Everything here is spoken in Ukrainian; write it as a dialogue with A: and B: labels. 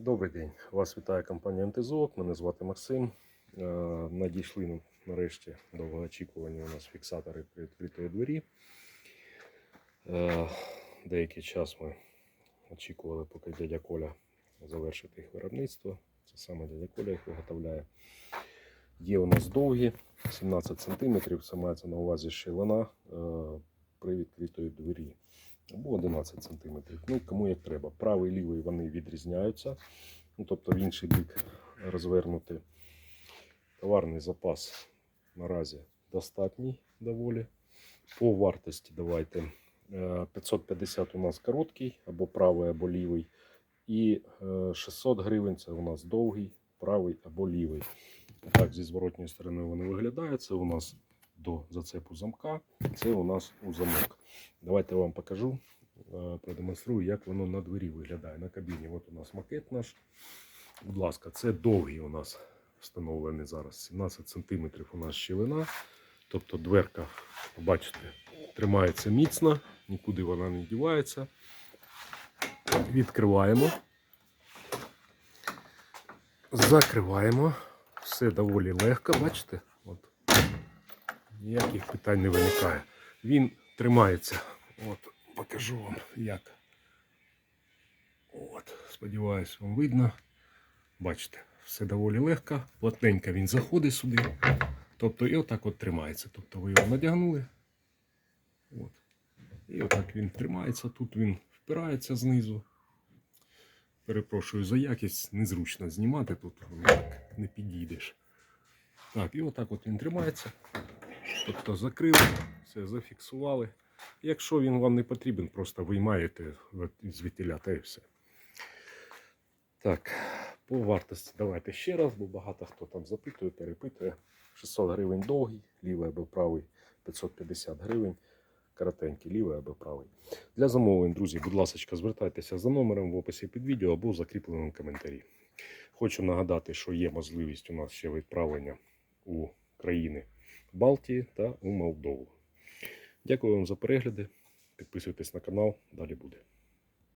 A: Добрий день. Вас вітає компанія МТЗОК. Мене звати Максим. Е, Надійшли нарешті довгоочікувані у нас фіксатори при відкритої двері. Е, Деякий час ми очікували, поки дядя Коля завершить їх виробництво. Це саме дядя Коля їх виготовляє. Є у нас довгі 17 см, це мається на увазі ширина е, при відкритої двері або 11 см. Ну, кому як треба. Правий лівий вони відрізняються. Ну, тобто в інший бік розвернути. Товарний запас наразі достатній доволі. По вартості давайте е, 550 у нас короткий, або правий, або лівий. І е, 600 гривень це у нас довгий, правий або лівий. Так, зі зворотньої сторони вони виглядають. Це у нас до зацепу замка, це у нас у замок. Давайте я вам покажу, е, продемонструю, як воно на двері виглядає. На кабіні. От у нас макет наш. Будь ласка, це довгий у нас встановлений зараз. 17 см у нас щілина. Тобто дверка, бачите, тримається міцно, нікуди вона не дівається. Відкриваємо. Закриваємо. Все доволі легко, бачите? Ніяких питань не виникає. Він тримається. От, покажу вам як. От, сподіваюсь, вам видно. Бачите, все доволі легко. Плотненько він заходить сюди. Тобто і отак от тримається. Тобто ви його надягнули. От. І отак він тримається. Тут він впирається знизу. Перепрошую за якість, незручно знімати тут, ну, не підійдеш. Так, і отак от він тримається. Тобто закрили, все зафіксували. Якщо він вам не потрібен, просто виймаєте от з вітіля та і все. Так, по вартості давайте ще раз, бо багато хто там запитує, перепитує. 600 гривень довгий, лівий або правий 550 гривень, коротенький, лівий або правий. Для замовлень, друзі, будь ласка, звертайтеся за номером в описі під відео або в закріпленому коментарі. Хочу нагадати, що є можливість у нас ще відправлення у країни Балтії та у Молдову. Дякую вам за перегляди. Підписуйтесь на канал, далі буде.